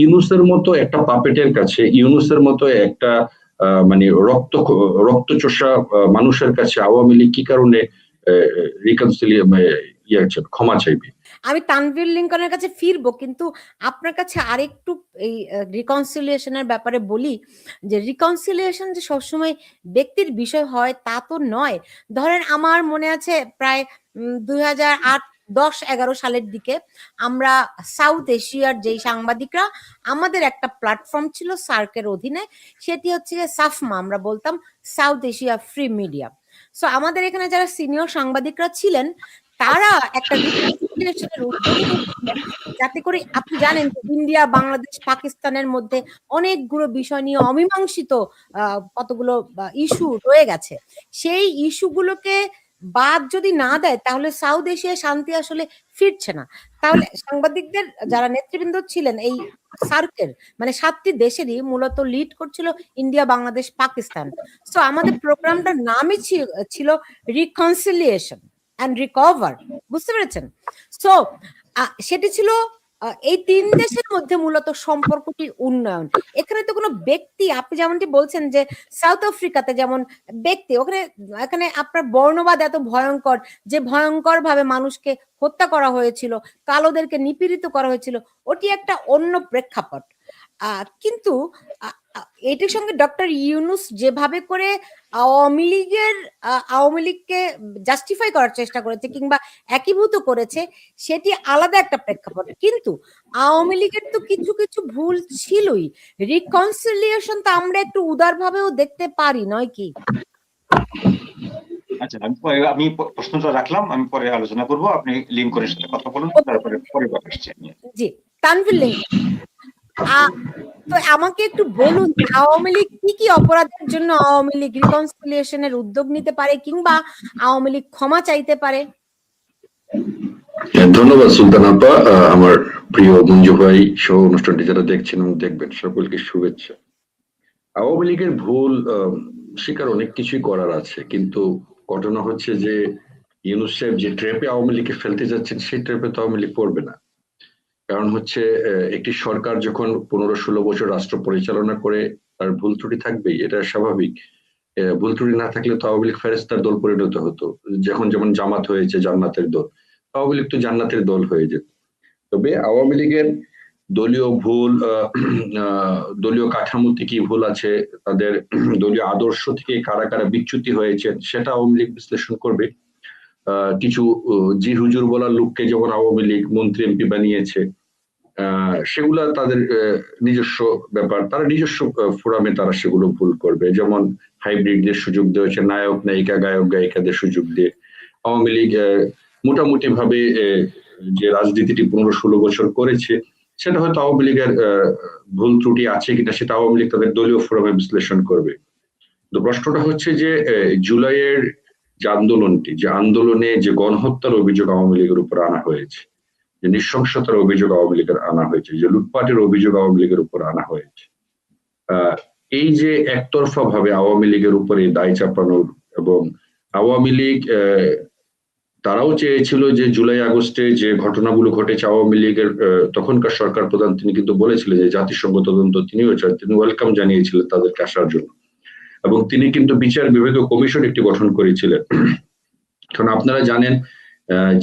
ইউনুসের মতো একটা পাপেটের কাছে, ইউনুসের মতো একটা মানে রক্ত, রক্তচোষা মানুষের কাছে আওয়ামী লীগ কি কারণে ইয়ে ক্ষমা চাইবে? আমি তানভীর লিঙ্কনের কাছে ফিরবো, কিন্তু আপনার কাছে আরেকটু এই রিকনসিলিয়েশনের ব্যাপারে বলি যে রিকনসিলিয়েশন যে সবসময় ব্যক্তির বিষয় হয় তা তো নয়। ধরেন আমার মনে আছে প্রায় দুই হাজার আট দশ এগারো সালের দিকে আমরা সাউথ এশিয়ার যেই সাংবাদিকরা, আমাদের একটা প্ল্যাটফর্ম ছিল সার্কের অধীনে, সেটি হচ্ছে সাফমা আমরা বলতাম South Asia free media so আমাদের এখানে যারা সিনিয়র সাংবাদিকরা ছিলেন, তারা একটা যাতে করে আপনি জানেন ইন্ডিয়া বাংলাদেশ পাকিস্তানের মধ্যে অনেকগুলো বিষয় নিয়ে অমীমাংসিত কতগুলো ইস্যু রয়ে গেছে। সেই ইস্যুগুলোকে বাদ যদি না দেয়, তাহলে সাউথ এশিয়ায় শান্তি আসলে ফিরছে না। তাহলে সাংবাদিকদের যারা নেতৃবৃন্দ ছিলেন, এই সার্কের মানে সাতটি দেশেরই মূলত লিড করছিল ইন্ডিয়া, বাংলাদেশ, পাকিস্তান। সো আমাদের প্রোগ্রামটার নামই ছিল রিকনসিলিয়েশন অ্যান্ড রিকভার বুঝতে পেরেছেন? সো সেটি ছিল এই তিন দেশের মধ্যে মূলত সম্পর্কটি উন্নয়ন। এখানে তো কোনো ব্যক্তি, আপনি যেমনটি বলছেন যে সাউথ আফ্রিকাতে যেমন ব্যক্তি, ওখানে, এখানে আপনার বর্ণবাদ এত ভয়ঙ্কর যে ভয়ঙ্কর ভাবে মানুষকে হত্যা করা হয়েছিল, কালোদেরকে নিপীড়িত করা হয়েছিল, ওটি একটা অন্য প্রেক্ষাপট। কিন্তু এটির সঙ্গে ডক্টর ইউনুস যেভাবে করে আওয়ামী লীগের আওয়ামী লীগকে জাস্টিফাই করার চেষ্টা করেছে কিংবা একীভূত করেছে সেটি আলাদা একটা প্রেক্ষাপট। কিন্তু আওয়ামী লীগের তো কিছু কিছু ভুল ছিলই। রিকনসিলিয়েশন তো আমরা একটু উদারভাবেও দেখতে পারি নয় কি? আচ্ছা আমি আমি প্রশ্নটা রাখলাম আমি পরে আলোচনা করব। আপনি সাথে কথা বলুন তারপরে পরে আসছি জি তানভীর তো আমাকে একটু বলুন আওয়ামী লীগ কি কি অপরাধের জন্য আওয়ামী লীগ রিকনসিলিয়েশনের উদ্যোগ নিতে পারে কিংবা আওয়ামী লীগ ক্ষমা চাইতে পারে? হ্যাঁ, ধন্যবাদ সুলতান আপা। আমার প্রিয় মঞ্জু ভাই সহ অনুষ্ঠানটি যারা দেখছেন এবং দেখবেন সকলকে শুভেচ্ছা। আওয়ামী লীগের ভুল স্বীকার অনেক কিছুই করার আছে কিন্তু ঘটনা হচ্ছে যে ইউনুসেফ যে ট্রেপে আওয়ামী লীগকে ফেলতে যাচ্ছেন সেই ট্রেপে তো আওয়ামী লীগ পড়বে না। কারণ হচ্ছে একটি সরকার যখন পনেরো ষোলো বছর রাষ্ট্র পরিচালনা করে, তার ভুল ত্রুটি থাকবেই, এটা স্বাভাবিক। ভুল ত্রুটি না থাকলে তো আওয়ামী লীগ ফেরেস্তার দল পরিণত হতো। যখন যেমন জামাত হয়েছে জান্নাতের দল আওয়ামী লীগ তো জান্নাতের দল হয়ে যেত। তবে আওয়ামী লীগের দলীয় ভুল দলীয় কাঠামোতে কি ভুল আছে, তাদের দলীয় আদর্শ থেকে কারা কারা বিচ্যুতি হয়েছে, সেটা আওয়ামী লীগ বিশ্লেষণ করবে। কিছু জি হুজুর বলার লোককে যেমন আওয়ামী লীগ মন্ত্রী এমপি বানিয়েছে সেগুলা তাদের নিজস্ব ব্যাপার। তারা নিজস্ব ফোরামে তারা সেগুলো ভুল করবে। যেমন হাইব্রিডদের সুযোগ দেওয়া হয়েছে, নায়ক, নায়িকা, গায়ক, গায়িকাদের সুযোগ দিয়ে। আওয়ামী লীগ মোটামুটি ভাবে যে রাজনীতিটি পনেরো ষোলো বছর করেছে, সেটা হয়তো আওয়ামী লীগের ভুল ত্রুটি আছে কিনা সেটা আওয়ামী লীগ তাদের দলীয় ফোরামে বিশ্লেষণ করবে। তো প্রশ্নটা হচ্ছে যে জুলাইয়ের যে আন্দোলনটি, যে আন্দোলনে যে গণহত্যার অভিযোগ আওয়ামী লীগের উপর আনা হয়েছে যে নৃশংসতার অভিযোগ আওয়ামী লীগের আনা হয়েছে, যে লুটপাটের অভিযোগ আওয়ামী লীগের উপর আনা হয়েছে। এই যে একতরফা ভাবে আওয়ামী লীগের উপরে দায় চাপানোর এবং আওয়ামী লীগ তারাও চেয়েছিল যে জুলাই আগস্টে যে ঘটনাগুলো ঘটেছে আওয়ামী লীগের তখনকার সরকার প্রধান তিনি কিন্তু বলেছিলেন যে জাতিসংঘ তদন্ত তিনিও চান, তিনি ওয়েলকাম জানিয়েছিলেন তাদেরকে আসার জন্য। এবং তিনি কিন্তু বিচার বিভাগীয় কমিশন একটি গঠন করেছিলেন। কারণ আপনারা জানেন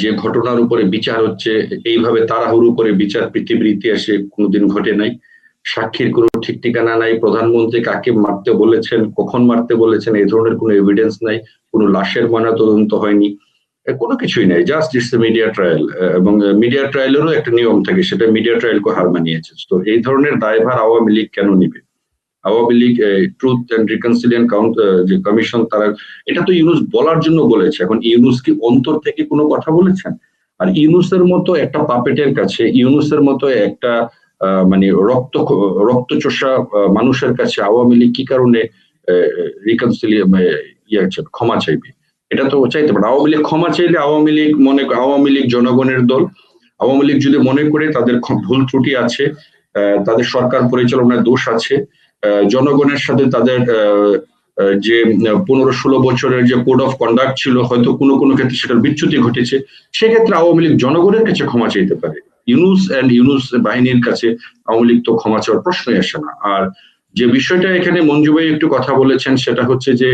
যে ঘটনার উপরে বিচার হচ্ছে, এইভাবে তাড়াহুড়ো করে বিচার পৃথিবীর ইতিহাসে কোনোদিন ঘটে নাই। সাক্ষীর কোনো ঠিক ঠিকানা নাই, প্রধানমন্ত্রী কাকে মারতে বলেছেন, কখন মারতে বলেছেন, এই ধরনের কোনো এভিডেন্স নাই, কোনো লাশের ময়না তদন্ত হয়নি কোনো কিছুই নাই জাস্ট ইটস মিডিয়া ট্রায়াল এবং মিডিয়া ট্রায়ালেরও একটা নিয়ম থাকে, সেটা মিডিয়া ট্রায়ালকে হার মানিয়েছে। তো এই ধরনের দায়ভার আওয়ামী লীগ কেন নিবে? Awami League truth and reconciliation count যে কমিশন তারা, এটা তো ইউনুস বলার জন্য বলেছে। এখন ইউনুস কি অন্তর থেকে কোনো কথা বলেছেন? আর ইউনুসের মতো একটা পাপেটের কাছে, ইউনুসের মতো একটা মানে রক্ত, রক্তচোষা মানুষের কাছে আওয়ামী লীগ কি কারণে ইয়ে ক্ষমা চাইবে? এটা তো চাইতে পারে। আওয়ামী লীগ ক্ষমা চাইলে আওয়ামী লীগ মনে, আওয়ামী লীগ জনগণের দল, আওয়ামী লীগ যদি মনে করে তাদের ভুল ত্রুটি আছে তাদের সরকার পরিচালনায় দোষ আছে জনগণের সাথে তাদের যে পনেরো ষোলো বছরের যে কোড অফ কন্ডাক্ট ছিল, হয়তো কোনো কোনো ক্ষেত্রে সেটার বিচ্যুতি ঘটেছে, সেক্ষেত্রে আওয়ামী লীগ জনগণের কাছে ক্ষমা চাইতে পারে। ইউনুস অ্যান্ড ইউনুস বাহিনীর কাছে আওয়ামী লীগ তো ক্ষমা চাওয়ার প্রশ্নই আসে না। আর যে বিষয়টা এখানে মঞ্জু ভাই একটু কথা বলেছেন, সেটা হচ্ছে যে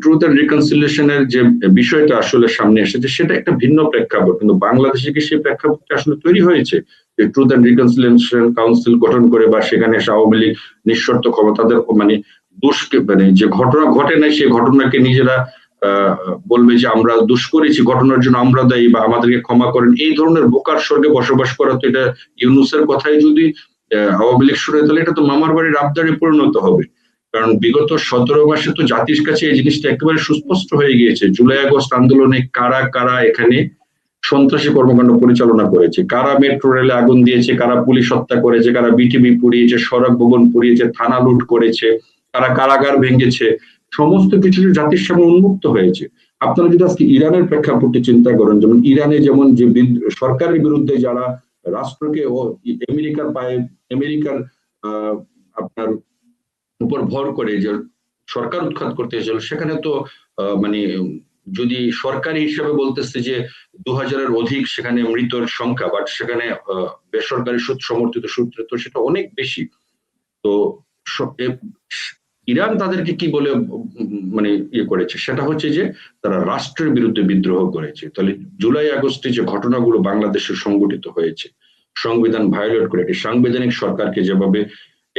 ট্রুথ এন্ড রিকনসিলিয়েশনের যে বিষয়টা আসলে সামনে এসেছে, সেটা একটা ভিন্ন প্রেক্ষাপট। কিন্তু বাংলাদেশে কি সেই প্রেক্ষাপটটা আসলে তৈরি হয়েছে? যে ট্রুথ এন্ড রিকনসিলিয়েশন কাউন্সিল গঠন করে বা সেখানে এসে আওয়ামী লীগ নিঃশর্ত ক্ষমতাদের মানে দোষকে মানে যে ঘটনা ঘটে নাই, সেই ঘটনাকে নিজেরা বলবে যে আমরা দোষ করেছি, ঘটনার জন্য আমরা দায়ী বা আমাদেরকে ক্ষমা করেন। এই ধরনের বোকার স্বর্গে বসবাস করা তো এটা ইউনুসের কথাই যদি আওয়ামী লীগ শুনে, তাহলে এটা তো মামার বাড়ির আবদারে পরিণত হবে। কারণ বিগত সতেরো মাসে তো জাতির কাছে এই জিনিসটা একেবারে সুস্পষ্ট হয়ে গিয়েছে। জুলাই আগস্ট আন্দোলনে কারা কারা এখানে সন্ত্রাসী কর্মকাণ্ড পরিচালনা করেছে? কারা মেট্রো রেলে আগুন দিয়েছে? কারা পুলিশ হত্যা করেছে? কারা বিটিভি পুড়িয়েছে? সড়ক ভবন পুড়িয়েছে? থানা লুট করেছে? কারা কারাগার ভেঙেছে? সমস্ত কিছু জাতির সামনে উন্মুক্ত হয়েছে। আপনারা যদি আজকে ইরানের প্রেক্ষাপটে চিন্তা করেন, যেমন ইরানে যেমন যে সরকারের বিরুদ্ধে যারা রাষ্ট্রকে ও আমেরিকার পায়ে, আমেরিকার আপনার উপর ভর করে যে সরকার উৎখাত করতে এসেছিল, সেখানে তো মানে যদি সরকারি হিসাবে বলতেছে যে দু হাজারের অধিক সেখানে মৃতর সংখ্যা বাট সেখানে বেসরকারি সূত্র সমর্থিত সূত্রে তো সেটা অনেক বেশি। তো ইরান তাদেরকে কি বলে মানে ইয়ে করেছে? সেটা হচ্ছে যে তারা রাষ্ট্রের বিরুদ্ধে বিদ্রোহ করেছে। তাহলে জুলাই আগস্টে যে ঘটনাগুলো বাংলাদেশে সংগঠিত হয়েছে, সংবিধান ভায়োলেট করে, একটি সাংবিধানিক সরকারকে যেভাবে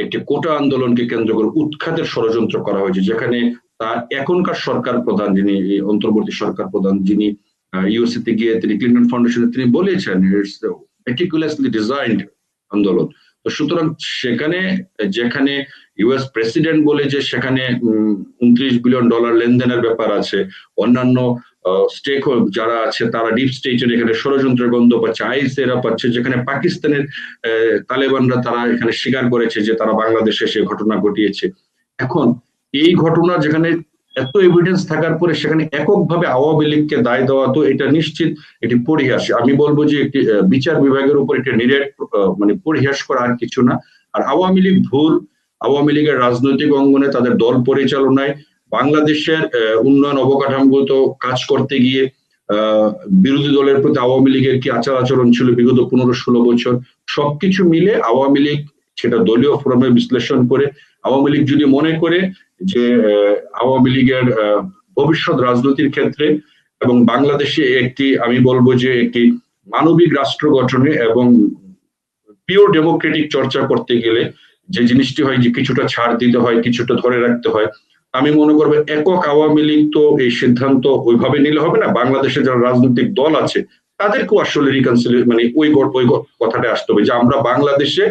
একটি কোটা আন্দোলনকে কেন্দ্র করে উৎখাতের ষড়যন্ত্র করা হয়েছে, যেখানে তার এখনকার সরকার প্রধান যিনি অন্তর্বর্তী সরকার প্রধান যিনি ইউএসিতে গিয়ে তিনি ক্লিন্টন ফাউন্ডেশনে তিনি বলেছেন মেটিকুলাসলি ডিজাইন্ড আন্দোলন। তো সুতরাং সেখানে, যেখানে ইউএস প্রেসিডেন্ট বলে যে সেখানে উনত্রিশ বিলিয়ন ডলার লেনদেনের ব্যাপার আছে। অন্যান্য স্টেক যারা আছে, তারা ডিপ স্টেটের এখানে ষড়যন্ত্র গন্ধ পাচ্ছে আইস এরা পাচ্ছে, যেখানে পাকিস্তানের তালেবানরা তারা এখানে স্বীকার করেছে যে তারা বাংলাদেশে সে ঘটনা ঘটিয়েছে। এখন এই ঘটনা যেখানে এত এভিডেন্স থাকার পরে সেখানে এককভাবে আওয়ামী লীগকে দায় দেওয়া তো এটা নিশ্চিত, এটি পরিহাস। আমি বলব যে একটি বিচার বিভাগের উপর একটি নিরেট মানে পরিহাস করা আর কিছু না। আর আওয়ামী লীগ ভুল, আওয়ামী লীগের রাজনৈতিক অঙ্গনে তাদের দল পরিচালনায় বাংলাদেশের উন্নয়ন অবকাঠামোগত কাজ করতে গিয়ে বিরোধী দলের প্রতি আওয়ামী লীগের কি আচার আচরণ ছিল বিগত পনেরো ষোলো বছর? সবকিছু মিলে আওয়ামী লীগ, সেটা দলীয় ফোরামে বিশ্লেষণ করে, আওয়ামী লীগ যদি মনে করে যে আওয়ামী লীগের ভবিষ্যৎ রাজনীতির ক্ষেত্রে এবং বাংলাদেশে একটি, আমি বলব যে একটি মানবিক রাষ্ট্র গঠনে এবং পিওর ডেমোক্রেটিক চর্চা করতে গেলে যে জিনিসটি হয় যে কিছুটা ছাড় দিতে হয়, কিছুটা ধরে রাখতে হয় আমি মনে করব একক আওয়ামী লীগ তো এই সিদ্ধান্ত ওইভাবে নিলে হবে না। বাংলাদেশে যারা রাজনৈতিক দল আছে, তাদেরকেও আসলে রিকনসিলিয়ে মানে ওই ওই কথাটা আসতে হবে যে আমরা বাংলাদেশে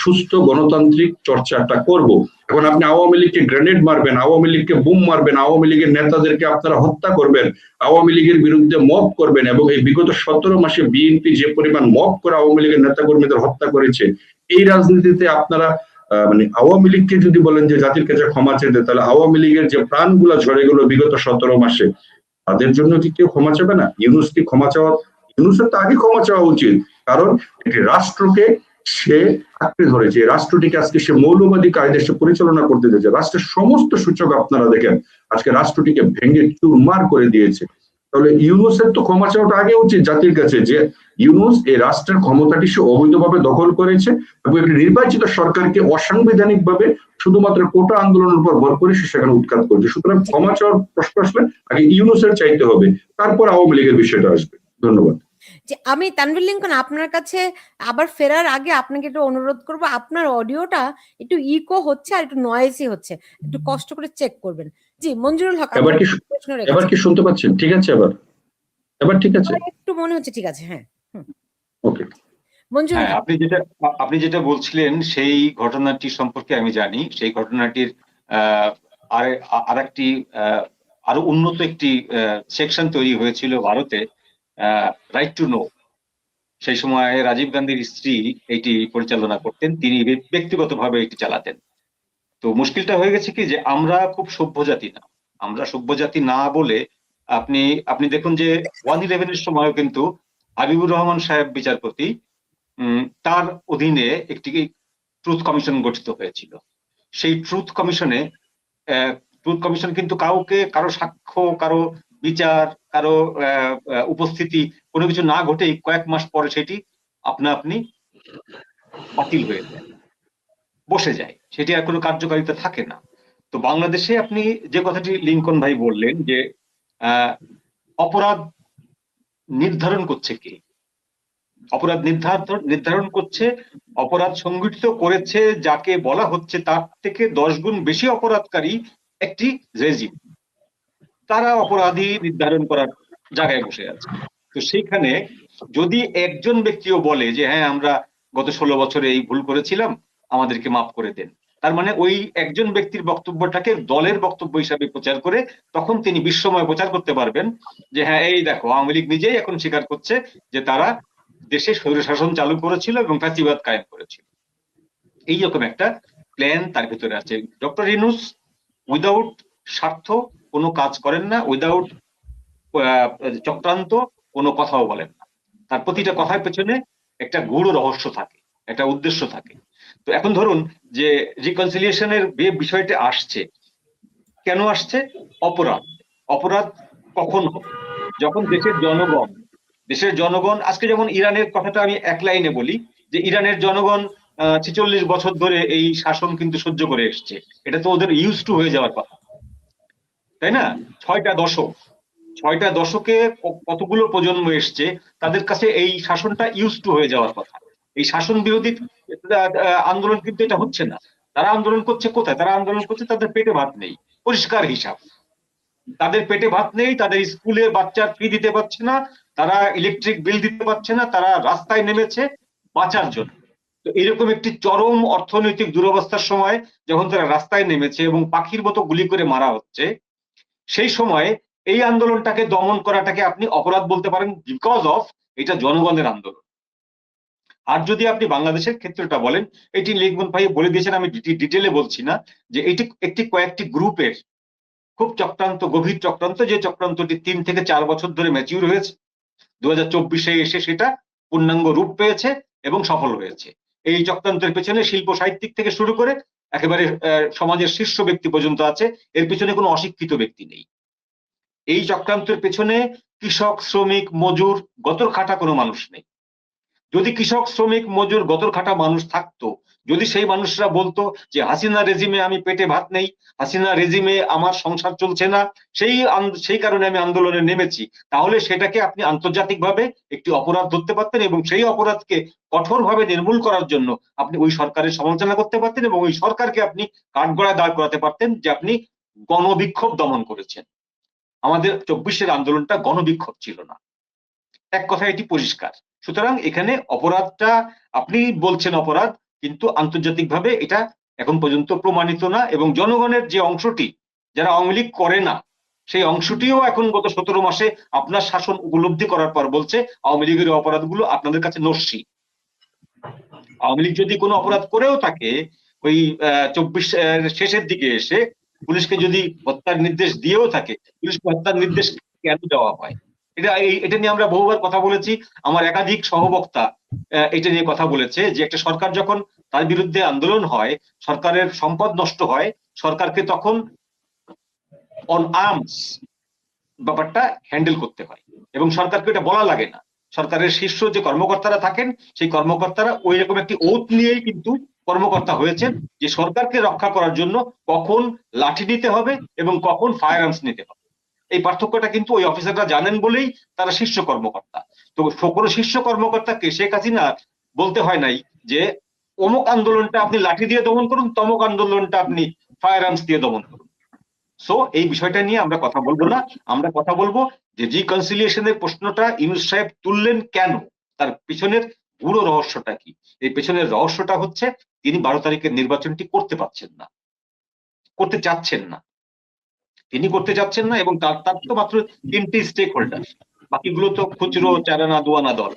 সুস্থ গণতান্ত্রিক চর্চাটা করব। এখন আপনি আওয়ামী লীগকে গ্রেনেড মারবেন, আওয়ামী লীগকে বুম মারবেন, আওয়ামী লীগের নেতাদেরকে আপনারা হত্যা করবেন, আওয়ামী লীগের বিরুদ্ধে মব করবেন এবং এই বিগত সতেরো মাসে বিএনপি যে পরিমাণ মব করে আওয়ামী লীগের নেতাকর্মীদের হত্যা করেছে, এই রাজনীতিতে আপনারা মানে আওয়ামী লীগকে যদি বলেন যে জাতির কাছে ক্ষমা চেতে তাহলে আওয়ামী লীগের যে প্রাণগুলা ঝরে গেল বিগত সতেরো মাসে, তাদের জন্য কি কেউ ক্ষমা চাবে না? ইউনুস কি ক্ষমা চাওয়া, ইউনুসের তো আগে ক্ষমা চাওয়া উচিত। কারণ একটি রাষ্ট্রকে সে আঁকড়ে ধরেছে। রাষ্ট্রটিকে আজকে সে মৌলবাদী কায়দে সে পরিচালনা করতে দিয়েছে। রাষ্ট্রের সমস্ত সূচক আপনারা দেখেন, আজকে রাষ্ট্রটিকে ভেঙে চুরমার করে দিয়েছে। তাহলে ইউনুসের তো ক্ষমা চাওয়াটা আগে উচিত জাতির কাছে যে ইউনুস এই রাষ্ট্রের ক্ষমতাটি সে অবৈধভাবে দখল করেছে এবং একটি নির্বাচিত সরকারকে অসাংবিধানিক ভাবে শুধুমাত্র কোটা আন্দোলনের উপর ভর করে সে সেখানে উৎখাত করেছে। সুতরাং ক্ষমা চাওয়ার প্রশ্ন আসলে আগে ইউনুসের চাইতে হবে, তারপর আওয়ামী লীগের বিষয়টা আসবে। ধন্যবাদ। যে আমি তানভীর লিঙ্কন, আপনার কাছে আবার ফেরার আগে আপনাকে একটু অনুরোধ করব, আপনার অডিওটা একটু ইকো হচ্ছে আর একটু নয়েসি হচ্ছে, একটু কষ্ট করে চেক করবেন। জি মঞ্জুরুল হক এবার কি এবার কি শুনতে পাচ্ছেন? ঠিক আছে এবার। এবার ঠিক আছে। একটু মনে হচ্ছে ঠিক আছে হ্যাঁ ওকে। মঞ্জুরুল হ্যাঁ আপনি যেটা আপনি যেটা বলছিলেন সেই ঘটনাটি সম্পর্কে আমি জানি। সেই ঘটনাটির আহ, আর আর একটি আহ, আরও উন্নত একটি সেকশন তৈরি হয়েছিল ভারতে রাইট টু নো সেই সময় রাজীব গান্ধীর স্ত্রী এটি পরিচালনা করতেন। তিনি ব্যক্তিগতভাবে এটি চালাতেন। তো মুশকিলটা হয়ে গেছে কি যে আমরা খুব সভ্য জাতি না। আমরা সভ্য জাতি না বলে আপনি আপনি দেখুন যে ওয়ান ইলেভেনের সময়ও কিন্তু হাবিবুর রহমান সাহেব বিচারপতি তার অধীনে একটি ট্রুথ কমিশন গঠিত হয়েছিল। সেই ট্রুথ কমিশনে ট্রুথ কমিশন কিন্তু কাউকে, কারও সাক্ষ্য, কারও বিচার, কারও উপস্থিতি কোনো কিছু না ঘটেই কয়েক মাস পরে সেটি আপনা আপনি বাতিল হয়ে যায়। বসে যায়। সেটি আর কোনো কার্যকারিতা থাকে না। তো বাংলাদেশে আপনি যে কথাটি লিঙ্কন ভাই বললেন যে অপরাধ নির্ধারণ করছে কে? অপরাধ নির্ধারণ নির্ধারণ করছে, অপরাধ সংগঠিত করেছে যাকে বলা হচ্ছে তার থেকে দশ গুণ বেশি অপরাধকারী একটি রেজিম। তারা অপরাধী নির্ধারণ করার জায়গায় বসে আছে। তো সেইখানে যদি একজন ব্যক্তিও বলে যে হ্যাঁ আমরা গত ষোলো বছরে এই ভুল করেছিলাম আমাদেরকে মাফ করে দেন। তার মানে ওই একজন ব্যক্তির বক্তব্যটাকে দলের বক্তব্য হিসাবে প্রচার করে তখন তিনি বিশ্বময় প্রচার করতে পারবেন যে হ্যাঁ এই দেখো, আওয়ামী লীগ নিজেই এখন স্বীকার করছে যে তারা দেশে স্বৈরশাসন চালু করেছিল এবং ফ্যাসিবাদ কায়েম করেছিল। এইরকম একটা প্ল্যান তার ভিতরে আছে। ডক্টর ইনুস উইদাউট স্বার্থ কোনো কাজ করেন না উইদাউট চক্রান্ত কোনো কথাও বলেন না। তার প্রতিটা কথার পেছনে একটা গূঢ় রহস্য থাকে। একটা উদ্দেশ্য থাকে। তো এখন ধরুন যে রিকনসিলিয়েশনের বিষয়টা আসছে, কেন আসছে? অপরাধ। অপরাধ কখন হবে? যখন দেশের জনগণ দেশের জনগণ, আজকে যেমন ইরানের কথাটা আমি এক লাইনে বলি, যে ইরানের জনগণ ছেচল্লিশ বছর ধরে এই শাসন কিন্তু সহ্য করে এসছে। এটা তো ওদের ইউজ টু হয়ে যাওয়ার কথা। তাই না? ছয়টা দশক। ছয়টা দশকে কতগুলো প্রজন্ম এসছে, তাদের কাছে এই শাসনটা ইউজ টু হয়ে যাওয়ার কথা। এই শাসন বিরোধী আন্দোলন কিন্তু এটা হচ্ছে না। তারা আন্দোলন করছে কোথায়? তারা আন্দোলন করছে তাদের পেটে ভাত নেই। পরিষ্কার হিসাব। তাদের পেটে ভাত নেই, তাদের স্কুলে বাচ্চার ফি দিতে পারছে না, তারা ইলেকট্রিক বিল দিতে পারছে না, তারা রাস্তায় নেমেছে বাঁচার জন্য। তো এরকম একটি চরম অর্থনৈতিক দুরবস্থার সময় যখন তারা রাস্তায় নেমেছে এবং পাখির মতো গুলি করে মারা হচ্ছে, সেই সময় এই আন্দোলনটাকে দমন করাটাকে আপনি অপরাধ বলতে পারেন বিকজ অফ এটা জনগণের আন্দোলন। আর যদি আপনি বাংলাদেশের ক্ষেত্রটা বলেন, এটি লিখবন ভাই বলে দিয়েছেন, আমি ডিটেলে বলছি না, যে এটি একটি কয়েকটি গ্রুপের খুব চক্রান্ত, গভীর চক্রান্ত, যে চক্রান্তটি তিন থেকে চার বছর ধরে ম্যাচিউর হয়েছে। দু হাজার চব্বিশে এসে সেটা পূর্ণাঙ্গ রূপ পেয়েছে এবং সফল হয়েছে। এই চক্রান্তের পেছনে শিল্প সাহিত্যিক থেকে শুরু করে একেবারে সমাজের শীর্ষ ব্যক্তি পর্যন্ত আছে, এর পেছনে কোনো অশিক্ষিত ব্যক্তি নেই। এই চক্রান্তের পেছনে কৃষক, শ্রমিক, মজুর, গতর খাটা কোনো মানুষ নেই। যদি কৃষক, শ্রমিক, মজুর গতর খাটা মানুষ থাকতো, যদি সেই মানুষরা বলতো যে, হাসিনা রেজিমে আমি পেটে ভাত নেই, হাসিনা রেজিমে আমার সংসার চলছে না, সেই সেই কারণে আমি আন্দোলনে নেমেছি তাহলে সেটাকে আপনি আন্তর্জাতিকভাবে একটি অপরাধ ধরতে পারতেন এবং সেই অপরাধকে কঠোরভাবে নির্মূল করার জন্য আপনি ওই সরকারের সমালোচনা করতে পারতেন এবং ওই সরকারকে আপনি কাঠগড়ায় দাঁড় করাতে পারতেন যে, আপনি গণবিক্ষোভ দমন করেছেন। আমাদের চব্বিশের আন্দোলনটা গণবিক্ষোভ ছিল না। এক কথা এটি পরিষ্কার। সুতরাং এখানে অপরাধটা, আপনি বলছেন অপরাধ, কিন্তু আন্তর্জাতিকভাবে এটা এখন পর্যন্ত প্রমাণিত না এবং জনগণের যে অংশটি, যারা আওয়ামী লীগ করে না, সেই অংশটিও এখন গত সতেরো মাসে আপনার শাসন উপলব্ধি করার পর বলছে, আওয়ামী লীগের অপরাধগুলো আপনাদের কাছে নস্যি। আওয়ামী লীগ যদি কোনো অপরাধ করেও থাকে, ওই চব্বিশ শেষের দিকে এসে পুলিশকে যদি হত্যার নির্দেশ দিয়েও থাকে, পুলিশকে হত্যার নির্দেশ কেন দেওয়া হয়? এটা এটা নিয়ে আমরা বহুবার কথা বলেছি। আমার একাধিক সহবক্তা এটা নিয়ে কথা বলেছে যে একটা সরকার যখন তার বিরুদ্ধে আন্দোলন হয়, সরকারের সম্পদ নষ্ট হয়, সরকারকে তখন অন আর্মস ব্যাপারটা হ্যান্ডেল করতে হয় এবং সরকারকে এটা বলা লাগে না। সরকারের শীর্ষ যে কর্মকর্তারা থাকেন, সেই কর্মকর্তারা ওই রকম একটি ওত নিয়েই কিন্তু কর্মকর্তা হয়েছেন যে সরকারকে রক্ষা করার জন্য কখন লাঠি নিতে হবে এবং কখন ফায়ার আর্মস নিতে হবে। এই পার্থক্যটা কিন্তু ওই অফিসাররা জানেন বলেই তারা শীর্ষ কর্মকর্তা। তো কোনো শীর্ষ কর্মকর্তাকে শেখ হাসিনা বলতে হয় নাই যে, অমুক আন্দোলনটা আপনি লাঠি দিয়ে দমন করুন, তমুক আন্দোলনটা আপনি ফায়ার আর্মস দিয়ে দমন করুন। সো এই বিষয়টা নিয়ে আমরা কথা বলব না। আমরা কথা বলব যে রিকনসিলিয়েশনের প্রশ্নটা ইউনুস সাহেব তুললেন কেন? তার পিছনের পুরো রহস্যটা কি? এই পেছনের রহস্যটা হচ্ছে, তিনি বারো তারিখের নির্বাচনটি করতে পারছেন না। করতে চাচ্ছেন না। তিনি করতে চাচ্ছেন না এবং তার তার তো মাত্র তিনটি স্টেক হোল্ডার বাকিগুলো তো খুচরো চারানা দোয়ানা দল।